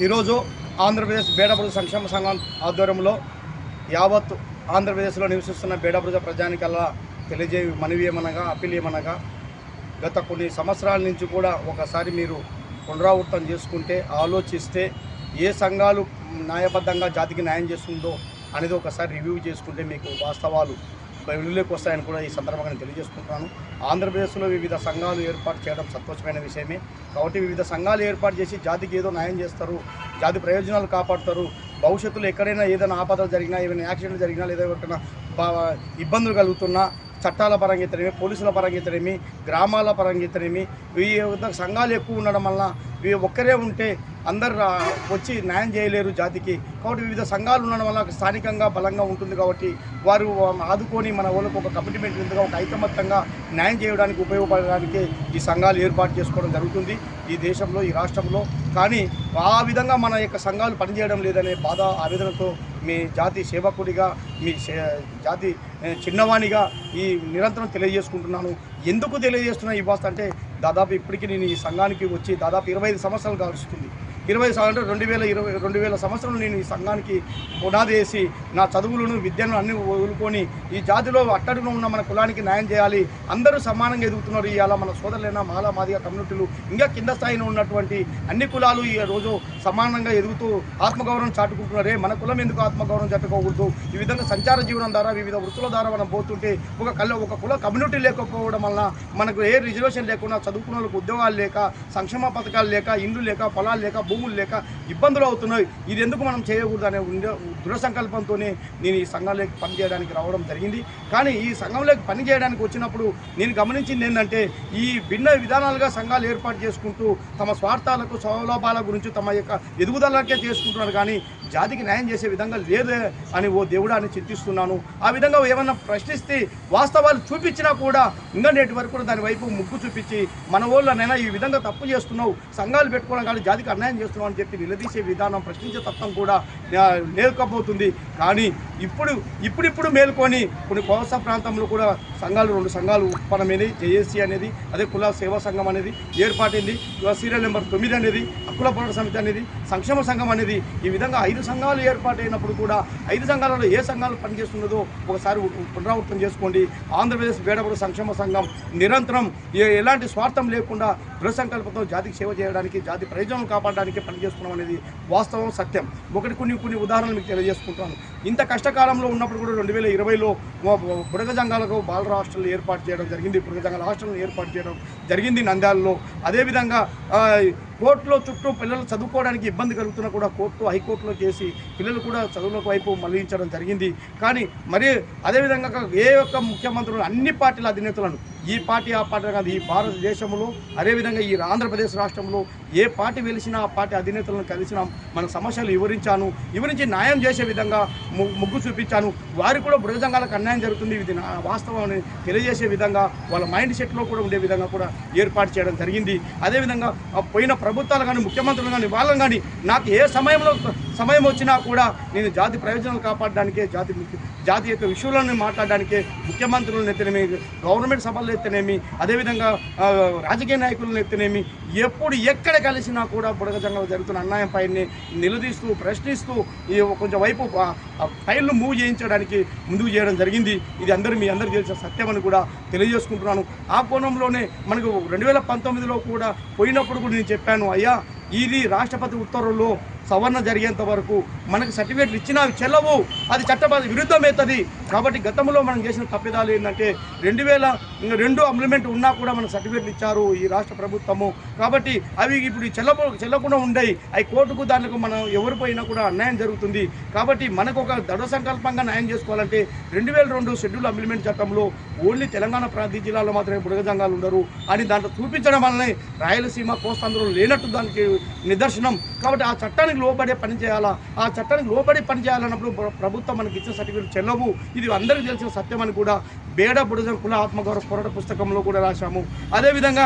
ఈరోజు ఆంధ్రప్రదేశ్ బేడబుడు సంక్షేమ సంఘం ఆధ్వర్యంలో యావత్ ఆంధ్రప్రదేశ్లో నివసిస్తున్న బేడబుజ ప్రజానికల్లా తెలియజే మనవి ఏమనగా అప్పీల్ ఏమనగా గత కొన్ని సంవత్సరాల నుంచి కూడా ఒకసారి మీరు పునరావృతం చేసుకుంటే ఆలోచిస్తే ఏ సంఘాలు న్యాయబద్ధంగా జాతికి న్యాయం చేస్తుందో అనేది ఒకసారి రివ్యూ చేసుకుంటే మీకు వాస్తవాలు వెలుగులోకి వస్తాయని కూడా ఈ సందర్భంగా నేను తెలియజేసుకుంటున్నాను. ఆంధ్రప్రదేశ్లో వివిధ సంఘాలు ఏర్పాటు చేయడం సంతోషమైన విషయమే. కాబట్టి వివిధ సంఘాలు ఏర్పాటు చేసి జాతికి ఏదో న్యాయం చేస్తారు జాతి ప్రయోజనాలు కాపాడుతారు. భవిష్యత్తులో ఎక్కడైనా ఏదైనా ఆపదలు జరిగినా ఏమైనా యాక్సిడెంట్ జరిగినా లేదా ఎవరికైనా బా- ఇబ్బందులు కలుగుతున్నా చట్టాల పరంగా ఇతరేమి పోలీసుల పరంగా ఇతరేమి గ్రామాల పరంగా ఇతరేమి ఈ విధంగా సంఘాలు ఎక్కువ ఉండడం వలన ఇవి ఒక్కరే ఉంటే అందరు వచ్చి న్యాయం చేయలేరు జాతికి. కాబట్టి వివిధ సంఘాలు ఉండడం వల్ల స్థానికంగా బలంగా ఉంటుంది కాబట్టి వారు ఆదుకొని మన వాళ్ళకు ఒక కమిట్మెంట్ ఉందిగా ఒక ఐకమత్యంగా న్యాయం చేయడానికి ఉపయోగపడడానికి ఈ సంఘాలు ఏర్పాటు చేసుకోవడం జరుగుతుంది. ఈ దేశంలో ఈ రాష్ట్రంలో. కానీ ఆ విధంగా మన యొక్క సంఘాలు పనిచేయడం లేదనే బాధ ఆవేదనతో మీ జాతి సేవకుడిగా మీ జాతి చిన్నవాణిగా ఈ నిరంతరం తెలియజేసుకుంటున్నాను. ఎందుకు తెలియజేస్తున్నా ఈ భాష అంటే దాదాపు ఇప్పటికీ నేను ఈ సంఘానికి వచ్చి దాదాపు ఇరవై ఐదు సంవత్సరాలు కాలుస్తుంది ఇరవై అంటే రెండు వేల ఇరవై రెండు వేల సంవత్సరం నేను ఈ సంఘానికి పునాది వేసి నా చదువులను విద్యను అన్ని వదులుకొని ఈ జాతిలో అట్టడున ఉన్న మన కులానికి న్యాయం చేయాలి. అందరూ సమానంగా ఎదుగుతున్నారు. ఇవాళ మన సోదరులైన మాలా మాదిగ కమ్యూనిటీలు ఇంకా కింద స్థాయిలో ఉన్నటువంటి అన్ని కులాలు ఈ రోజు సమానంగా ఎదుగుతూ ఆత్మగౌరవం చాటుకుంటున్నారే. మన కులం ఎందుకు ఆత్మగౌరవం చాటుకోకూడదు? ఈ విధంగా సంచార జీవనం ద్వారా వివిధ వృత్తుల ద్వారా మనం పోతుంటే ఒక కళ్ళ ఒక కుల కమ్యూనిటీ లేకపోవడం వలన మనకు ఏ రిజర్వేషన్ లేకుండా చదువుకున్న వాళ్ళకి ఉద్యోగాలు లేక సంక్షేమ పథకాలు లేక ఇండ్లు లేక పొలాలు లేక భూములు లేక ఇబ్బందులు అవుతున్నాయి. ఇది ఎందుకు మనం చేయకూడదు అనే దృఢ సంకల్పంతోనే నేను ఈ సంఘంలోకి పనిచేయడానికి రావడం జరిగింది. కానీ ఈ సంఘంలోకి పని చేయడానికి వచ్చినప్పుడు నేను గమనించింది ఏంటంటే ఈ భిన్న విధానాలుగా సంఘాలు ఏర్పాటు చేసుకుంటూ తమ స్వార్థాలకు స్వలోభాల గురించి తమ యొక్క ఎదుగుదలకే చేసుకుంటున్నారు. కానీ జాతికి న్యాయం చేసే విధంగా లేదే అని ఓ దేవుడా అని చింతిస్తున్నాను. ఆ విధంగా ఏమన్నా ప్రశ్నిస్తే వాస్తవాలు చూపించినా కూడా ఇంకా నేటి వరకు కూడా దాని వైపు ముగ్గు చూపించి మన వాళ్ళనైనా ఈ విధంగా తప్పు చేస్తున్నావు సంఘాలు పెట్టుకోవడం కానీ జాతికి అన్యాయం చేస్తున్నావు అని చెప్పి నిలదీసే విధానం ప్రశ్నించే తత్వం కూడా నేర్కపోతుంది లేకపోతుంది కానీ ఇప్పుడు ఇప్పుడిప్పుడు మేల్కొని కొన్ని కోస్తా ప్రాంతంలో కూడా సంఘాలు రెండు సంఘాలు ఉత్పన్నమైనవి జేఏసీ అనేది అదే కుల సేవా సంఘం అనేది ఏర్పాటైంది. సీరియల్ నెంబర్ తొమ్మిది అనేది కుల పోరాట సమితి అనేది సంక్షేమ సంఘం అనేది ఈ విధంగా ఐదు సంఘాలు ఏర్పాటైనప్పుడు కూడా ఐదు సంఘాలలో ఏ సంఘాలు పనిచేస్తున్నదో ఒకసారి పునరావృతం చేసుకోండి. ఆంధ్రప్రదేశ్ బేడబడు సంక్షేమ సంఘం నిరంతరం ఏ- ఎలాంటి స్వార్థం లేకుండా దృఢ సంకల్పంతో జాతికి సేవ చేయడానికి జాతి ప్రయోజనం కాపాడడానికి పనిచేస్తున్నాం అనేది వాస్తవం సత్యం. ఒకటి కొన్ని కొన్ని ఉదాహరణలు మీకు తెలియజేసుకుంటాను. ఇంత కష్టకాలంలో ఉన్నప్పుడు కూడా రెండు వేల ఇరవైలో బుడగ జంగాలకు బాలర హాస్టల్ ఏర్పాటు చేయడం జరిగింది. బుడగ జంగాల హాస్టల్ని ఏర్పాటు చేయడం జరిగింది నంద్యాలలో. అదేవిధంగా కోర్టులో చుట్టూ పిల్లలు చదువుకోవడానికి ఇబ్బంది కలుగుతున్నా కూడా కోర్టు హైకోర్టులో చేసి పిల్లలు కూడా చదువులకు వైపు మళ్ళించడం జరిగింది. కానీ మరి అదేవిధంగా ఏ ఒక్క ముఖ్యమంత్రులు అన్ని పార్టీల అధినేతలను ఈ పార్టీ ఆ పార్టీ కాదు ఈ భారతదేశంలో అదేవిధంగా ఈ ఆంధ్రప్రదేశ్ రాష్ట్రంలో ఏ పార్టీ వెలిసినా ఆ పార్టీ అధినేతలను కలిసినా మన సమస్యలు వివరించాను వివరించి న్యాయం చేసే విధంగా ముగ్గు చూపించాను. వారికి కూడా బృహజంగాలకు అన్యాయం జరుగుతుంది. ఇది నా వాస్తవం అని తెలియజేసే విధంగా వాళ్ళ మైండ్ సెట్లో కూడా ఉండే విధంగా కూడా ఏర్పాటు చేయడం జరిగింది. అదేవిధంగా పోయిన ప్రభుత్వాలు కానీ ముఖ్యమంత్రులు కానీ వాళ్ళని కానీ నాకు ఏ సమయంలో సమయం వచ్చినా కూడా నేను జాతి ప్రయోజనాలు కాపాడడానికే జాతి జాతి యొక్క విషయాలను మాట్లాడడానికే ముఖ్యమంత్రులను ఎత్తనేమి గవర్నమెంట్ సభలు ఎత్తనేమి అదేవిధంగా రాజకీయ నాయకులను ఎత్తనేమి ఎప్పుడు ఎక్కడ కలిసినా కూడా బుడగ జంగలు జరుగుతున్న అన్యాయం పైన నిలదీస్తూ ప్రశ్నిస్తూ ఈ కొంచెం వైపు ఫైల్ను మూవ్ చేయించడానికి ముందుకు చేయడం జరిగింది. ఇది అందరూ మీ అందరికీ తెలిసిన సత్యమని కూడా తెలియజేసుకుంటున్నాను. ఆ కోణంలోనే మనకు రెండు వేల పంతొమ్మిదిలో కూడా పోయినప్పుడు కూడా నేను చెప్పాను అయ్యా ఇది రాష్ట్రపతి ఉత్తర్వుల్లో సవరణ జరిగేంత వరకు మనకు సర్టిఫికేట్లు ఇచ్చినా చెల్లవు. అది చట్టబద్ధ విరుద్ధమవుతుంది కాబట్టి గతంలో మనం చేసిన తప్పిదాలు ఏంటంటే రెండు వేల రెండు అమ్లిమెంట్ ఉన్నా కూడా మనకు సర్టిఫికేట్లు ఇచ్చారు ఈ రాష్ట్ర ప్రభుత్వము. కాబట్టి అవి ఇప్పుడు చెల్లపు చెల్లకుండా ఉండయి. అవి కోర్టుకు దానికి మనం ఎవరు పోయినా కూడా అన్యాయం జరుగుతుంది. కాబట్టి మనకు ఒక దృఢ సంకల్పంగా న్యాయం చేసుకోవాలంటే రెండు వేల రెండు షెడ్యూల్ అమ్లిమెంట్ చట్టంలో ఓన్లీ తెలంగాణ ప్రాంతీయ జిల్లాలో మాత్రమే బుడగజంగాలు ఉండరు. అని దాంట్లో చూపించడం వల్లనే రాయలసీమ కోస్తాంధ్రలో లేనట్టు దానికి నిదర్శనం. కాబట్టి ఆ చట్టానికి లోబడే పని చేయాలా? ఆ చట్టానికి లోబడి పని చేయాలన్నప్పుడు ప్రభుత్వం మనకి ఇచ్చిన సర్టిఫికేట్ చెల్లవు. ఇది అందరికీ తెలిసిన సత్యం అని కూడా బేడ బుడజం కుల ఆత్మగౌరవ పోరాట పుస్తకంలో కూడా రాశాము. అదేవిధంగా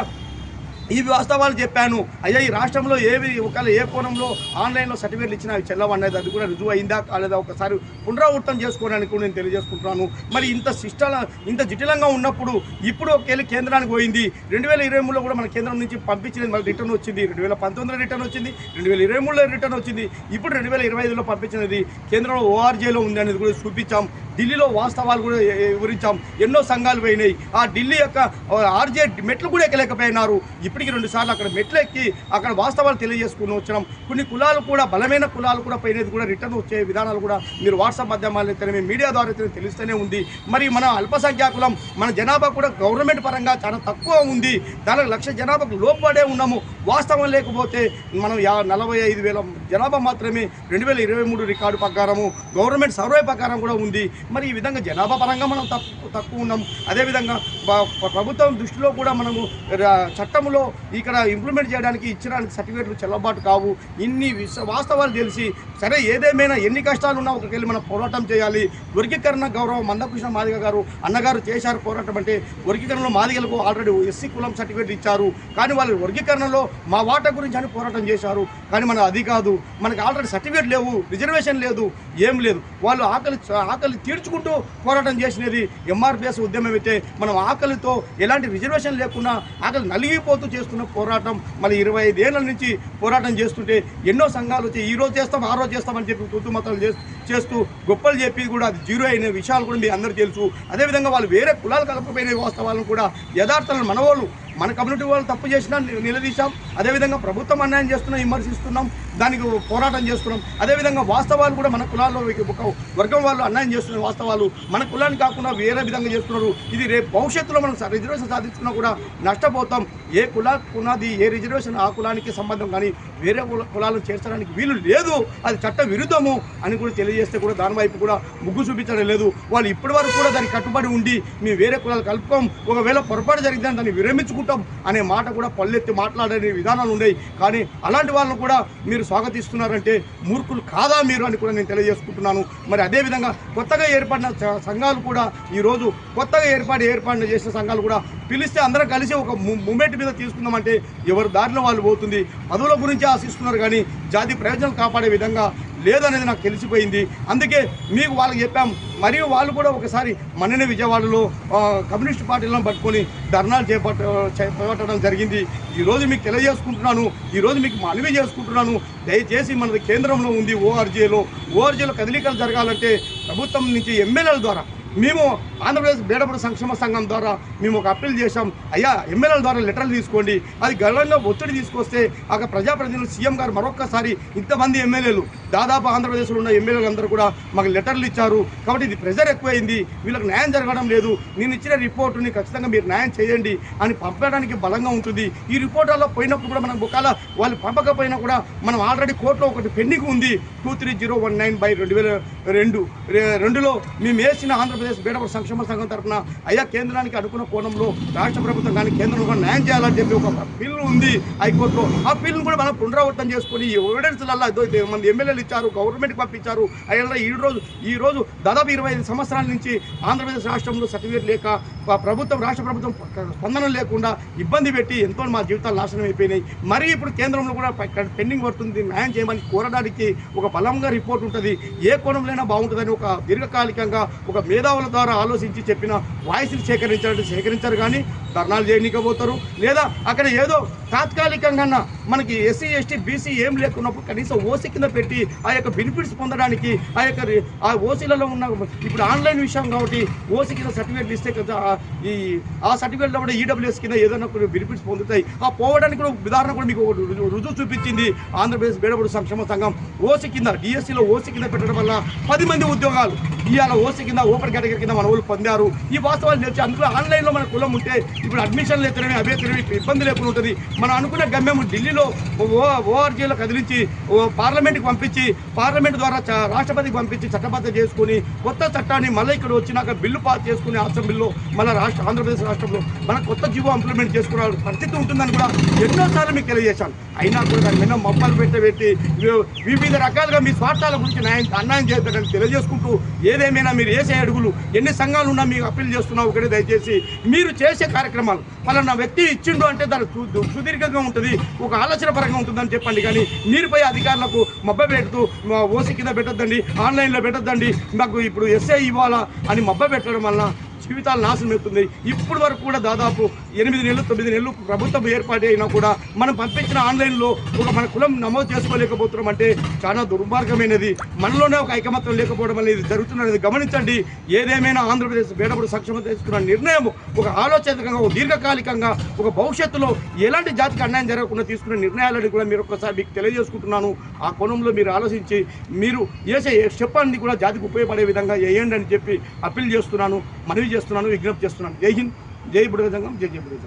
ఈ వాస్తవాలు చెప్పాను. అయ్యా ఈ రాష్ట్రంలో ఏవి ఒకవేళ ఏ కోణంలో ఆన్లైన్లో సర్టిఫికేట్లు ఇచ్చినా అవి చెల్లవనేది అది కూడా రుజువు అయిందా కాలేదా? ఒకసారి పునరావృతం చేసుకోవడానికి కూడా నేను తెలియజేసుకుంటున్నాను. మరి ఇంత శిష్టల ఇంత జటిలంగా ఉన్నప్పుడు ఇప్పుడు ఒకవేళ కేంద్రానికి పోయింది రెండు వేల ఇరవై మూడులో కూడా మన కేంద్రం నుంచి పంపించినది మళ్ళీ రిటర్న్ వచ్చింది రెండు వేల పంతొమ్మిదిలో రిటర్న్ వచ్చింది రెండు వేల ఇరవై మూడులో రిటర్న్ వచ్చింది ఇప్పుడు రెండు వేల ఇరవై ఐదులో పంపించినది కేంద్రంలో ఓఆర్జేలో ఉంది అనేది కూడా చూపించాం. ఢిల్లీలో వాస్తవాలు కూడా వివరించాం. ఎన్నో సంఘాలు పోయినాయి. ఆ ఢిల్లీ యొక్క ఆర్జే మెట్లు కూడా ఎక్కలేకపోయినారు. ఇప్పటికి రెండు సార్లు అక్కడ మెట్లు ఎక్కి అక్కడ వాస్తవాలు తెలియజేసుకుని వచ్చినాం. కొన్ని కులాలు కూడా బలమైన కులాలు కూడా పోయినది కూడా రిటర్న్ వచ్చే విధానాలు కూడా మీరు వాట్సాప్ మాధ్యమాలు మీడియా ద్వారా అయితే తెలుస్తూనే ఉంది. మరి మన అల్పసంఖ్యాకులం మన జనాభా కూడా గవర్నమెంట్ పరంగా చాలా తక్కువ ఉంది. దానికి లక్ష జనాభాకు లోపడే ఉన్నాము. వాస్తవం లేకపోతే మనం యా నలభై ఐదు వేల జనాభా మాత్రమే రెండు వేల ఇరవై మూడు రికార్డు ప్రకారము గవర్నమెంట్ సర్వే ప్రకారం కూడా ఉంది. మరి ఈ విధంగా జనాభా పరంగా మనం తక్కువ తక్కువ ఉన్నాం. అదేవిధంగా ప్రభుత్వం దృష్టిలో కూడా మనము చట్టంలో ఇక్కడ ఇంప్లిమెంట్ చేయడానికి ఇచ్చడానికి సర్టిఫికేట్లు చెల్లబాటు కావు. ఇన్ని వాస్తవాలు తెలిసి సరే ఏదేమైనా ఎన్ని కష్టాలు ఉన్నా ఒకకెళ్ళి మనం పోరాటం చేయాలి. వర్గీకరణ గౌరవం మందకృష్ణ మాదిగ గారు అన్నగారు చేశారు పోరాటం అంటే వర్గీకరణలో మాదిగలకు ఆల్రెడీ ఎస్సీ కులం సర్టిఫికేట్ ఇచ్చారు. కానీ వాళ్ళ వర్గీకరణలో మా వాటా గురించి అని పోరాటం చేశారు. కానీ మన అది కాదు. మనకి ఆల్రెడీ సర్టిఫికేట్ లేవు. రిజర్వేషన్ లేదు. ఏం లేదు. వాళ్ళు ఆకలి ఆకలి తీర్చుకుంటూ పోరాటం చేసినది ఎంఆర్పిఎస్ ఉద్యమం అయితే మనం ఆకలితో ఎలాంటి రిజర్వేషన్ లేకుండా ఆకలి నలిగిపోతూ చేస్తున్న పోరాటం. మళ్ళీ ఇరవై ఐదేళ్ళ నుంచి పోరాటం చేస్తుంటే ఎన్నో సంఘాలు వచ్చి ఈ రోజు చేస్తాం ఆ రోజు చేస్తామని చెప్పి తుతుమతలు చేస్తూ గొప్పలు చెప్పి కూడా అది జీరో అయిన విషయాలు కూడా మీ అందరూ తెలుసు. అదేవిధంగా వాళ్ళు వేరే కులాలు కలపకపోయిన వాస్తవాలను కూడా యథార్థాలను మనవాళ్ళు మన కమ్యూనిటీ వాళ్ళు తప్పు చేసినా నిలదీశాం. అదేవిధంగా ప్రభుత్వం అన్యాయం చేస్తున్నా విమర్శిస్తున్నాం. దానికి పోరాటం చేస్తున్నాం. అదేవిధంగా వాస్తవాలు కూడా మన కులాల్లో ఒక వర్గం వాళ్ళు అన్యాయం చేస్తున్న వాస్తవాలు మన కులాన్ని కాకుండా వేరే విధంగా చేస్తున్నారు. ఇది రేపు భవిష్యత్తులో మనం రిజర్వేషన్ సాధించుకున్నా కూడా నష్టపోతాం. ఏ కులా కులాది ఏ రిజర్వేషన్ ఆ కులానికి సంబంధం కానీ వేరే కుల- కులాలను చేర్చడానికి వీలు లేదు. అది చట్ట విరుద్ధము అని కూడా తెలియజేస్తే కూడా దాని వైపు కూడా ముగ్గు చూపించడం లేదు. వాళ్ళు ఇప్పటి వరకు కూడా దానికి కట్టుబడి ఉండి మేము వేరే కులాలు కలుపుకోం. ఒకవేళ పొరపాటు జరిగిందని దాన్ని విరమించుకుంటాం అనే మాట కూడా పల్లెత్తి మాట్లాడే విధానాలు ఉన్నాయి. కానీ అలాంటి వాళ్ళను కూడా మీరు స్వాగతిస్తున్నారంటే మూర్ఖులు కాదా మీరు అని కూడా నేను తెలియజేసుకుంటున్నాను. మరి అదేవిధంగా కొత్తగా ఏర్పడిన సంఘాలు కూడా ఈరోజు కొత్తగా ఏర్పాటు ఏర్పాటు చేసిన సంఘాలు కూడా పిలిస్తే అందరం కలిసి ఒక మూమెంట్ మీద తీసుకుందామంటే ఎవరి దారిలో వాళ్ళు పోతుంది. పదవుల గురించి ఆశిస్తున్నారు కానీ జాతి ప్రయోజనాలు కాపాడే విధంగా లేదనేది నాకు తెలిసిపోయింది. అందుకే మీకు వాళ్ళకి చెప్పాం. మరియు వాళ్ళు కూడా ఒకసారి మననే విజయవాడలో కమ్యూనిస్ట్ పార్టీలను పట్టుకొని ధర్నాలు చేపట్ట చేపట్టడం జరిగింది. ఈరోజు మీకు తెలియజేసుకుంటున్నాను. ఈరోజు మీకు మనవి చేసుకుంటున్నాను. దయచేసి మనది కేంద్రంలో ఉంది ఓఆర్జీలో ఓఆర్జీలో కదలికలు జరగాలంటే ప్రభుత్వం నుంచి ఎమ్మెల్యేల ద్వారా మేము ఆంధ్రప్రదేశ్ బేడపడ సంక్షేమ సంఘం ద్వారా మేము ఒక అప్పీల్ చేశాం అయ్యా ఎమ్మెల్యేల ద్వారా లెటర్లు తీసుకోండి. అది గర్వంగా ఒత్తిడి తీసుకొస్తే అక్కడ ప్రజాప్రతినిధులు సీఎం గారు మరొక్కసారి ఇంతమంది ఎమ్మెల్యేలు దాదాపు ఆంధ్రప్రదేశ్లో ఉన్న ఎమ్మెల్యేలు అందరూ కూడా మాకు లెటర్లు ఇచ్చారు. కాబట్టి ఇది ప్రెజర్ ఎక్కువైంది. వీళ్ళకి న్యాయం జరగడం లేదు. నేను ఇచ్చిన రిపోర్టుని ఖచ్చితంగా మీరు న్యాయం చేయండి అని పంపడానికి బలంగా ఉంటుంది. ఈ రిపోర్టుల్లో పోయినప్పుడు కూడా మనం ఒకవేళ వాళ్ళు పంపకపోయినా కూడా మనం ఆల్రెడీ కోర్టులో ఒకటి పెండింగ్ ఉంది. Two three zero one nine by రెండు వేల రెండు. రెండులో మేము వేసిన ఆంధ్రప్రదేశ్ బేడపడ సంక్షేమ సంఘం తరఫున అయ్యా కేంద్రానికి అనుకున్న కోణంలో రాష్ట్ర ప్రభుత్వం కానీ కేంద్రం కూడా న్యాయం చేయాలని చెప్పి ఒక బిల్లు ఉంది హైకోర్టులో. ఆ బిల్లును కూడా మనం పునరావృతం చేసుకొని ఈ ఎవిడెన్స్లలో మంది ఎమ్మెల్యేలు ఇచ్చారు గవర్నమెంట్కి పంపించారు. అయ్యా ఈ రోజు ఈ రోజు దాదాపు ఇరవై ఐదు సంవత్సరాల నుంచి ఆంధ్రప్రదేశ్ రాష్ట్రంలో సర్టిఫికేట్ లేక ప్రభుత్వం రాష్ట్ర ప్రభుత్వం స్పందన లేకుండా ఇబ్బంది పెట్టి ఎంతో మా జీవితాలు నాశనం అయిపోయినాయి. మరి ఇప్పుడు కేంద్రంలో కూడా పెండింగ్ పడుతుంది న్యాయం చేయమని కోరడానికి ఒక బలంగా రిపోర్ట్ ఉంటుంది. ఏ కోణంలోనైనా బాగుంటుందని ఒక దీర్ఘకాలికంగా ఒక మేధావుల ద్వారా ఆలోచించి చెప్పిన వాయిస్ని సేకరించాలంటే సేకరించారు కానీ ధర్నాలు చేయనీకపోతారు. లేదా అక్కడ ఏదో తాత్కాలికంగా మనకి ఎస్సీ ఎస్టీ బీసీ ఏం లేకున్నప్పుడు కనీసం ఓసీ కింద పెట్టి ఆ యొక్క బెనిఫిట్స్ పొందడానికి ఆ యొక్క ఆ ఓసీలలో ఉన్న ఇప్పుడు ఆన్లైన్ విషయం కాబట్టి ఓసీ కింద సర్టిఫికేట్లు ఇస్తే కదా ఈ ఆ సర్టిఫికేట్లో కూడా ఈడబ్ల్యూఎస్ కింద ఏదైనా కొన్ని బెనిఫిట్స్ పొందుతాయి. ఆ పోవడానికి కూడా ఉదాహరణ కూడా మీకు రుజువు చూపించింది ఆంధ్రప్రదేశ్ బేడబడి సంక్షేమ సంఘం. ఓసీ కింద డిఎస్సిలో ఓసీ కింద పెట్టడం వల్ల పది మంది ఉద్యోగాలు. ఇవాళ ఓసీ కింద ఓపెన్ కేటగిరీ కింద మన వాళ్ళు పొందారు. ఈ వాస్తవాలు తెలిసి అందులో ఆన్లైన్లో మన కులం ఉంటే ఇప్పుడు అడ్మిషన్లు ఎత్తలేని అవి తెలియని ఇబ్బంది లేకుండా ఉంటుంది. మనం అనుకున్న గమ్యం ఢిల్లీలో ఓఆర్జీలో కదిలించి ఓ పార్లమెంట్కి పంపించి పార్లమెంట్ ద్వారా చ- రాష్ట్రపతికి పంపించి చట్టబద్ధ చేసుకుని కొత్త చట్టాన్ని మళ్ళీ ఇక్కడ వచ్చినాక బిల్లు పాస్ చేసుకుని అసెంబ్లీలో మళ్ళీ రాష్ట్ర ఆంధ్రప్రదేశ్ రాష్ట్రంలో మన కొత్త జీవో ఇంప్లిమెంట్ చేసుకునే పరిస్థితి ఉంటుందని కూడా ఎన్నోసార్లు మీకు తెలియజేశాను. అయినా కూడా దాని మీద మమ్మల్ని పెట్టబెట్టి వివిధ రకాలుగా మీ స్వార్థాల గురించి న్యాయం అన్యాయం చేస్తారని తెలియజేసుకుంటూ ఏదేమైనా మీరు వేసే అడుగులు ఎన్ని సంఘాలు ఉన్నా మీకు అప్పీల్ చేస్తున్నా ఒకటి దయచేసి మీరు చేసే కార్యక్రమం కార్యక్రమాలు. నా వ్యక్తి ఇచ్చిండు అంటే దాని సుదీర్ఘంగా ఉంటుంది ఒక ఆలోచన పరంగా ఉంటుందని చెప్పండి. కానీ మీరుపై అధికారులకు మబ్బ పెడుతూ ఓసీ ఓసి కింద పెట్టొద్దండి ఆన్లైన్లో పెట్టొద్దండి. మాకు ఇప్పుడు ఎస్ఐ ఇవ్వాలా అని మబ్బ పెట్టడం వలన జీవితాలు నాశనం అవుతుంది. ఇప్పుడు వరకు కూడా దాదాపు ఎనిమిది నెలలు తొమ్మిది నెలలు ప్రభుత్వం ఏర్పాటు అయినా కూడా మనం పంపించిన ఆన్లైన్లో ఒక మన కులం నమోదు చేసుకోలేకపోతున్నాం అంటే చాలా దుర్మార్గమైనది. మనలోనే ఒక ఐకమత్యం లేకపోవడం అనేది జరుగుతున్నది. గమనించండి. ఏదేమైనా ఆంధ్రప్రదేశ్ బేడపడు సక్షమ తీసుకున్న నిర్ణయం ఒక ఆలోచనకంగా ఒక దీర్ఘకాలికంగా ఒక భవిష్యత్తులో ఎలాంటి జాతికి అన్యాయం జరగకుండా తీసుకున్న నిర్ణయాలని కూడా మీరు ఒక్కసారి మీకు తెలియజేసుకుంటున్నాను. ఆ కోణంలో మీరు ఆలోచించి మీరు చేసే చెప్పండి కూడా జాతికి ఉపయోగపడే విధంగా వేయండి అని చెప్పి అప్పీల్ చేస్తున్నాను. మనవి చేస్తున్నాను విజ్ఞప్తి చేస్తున్నాను. జై హింద్ జై బుడగ సంఘం జై జై బుడగ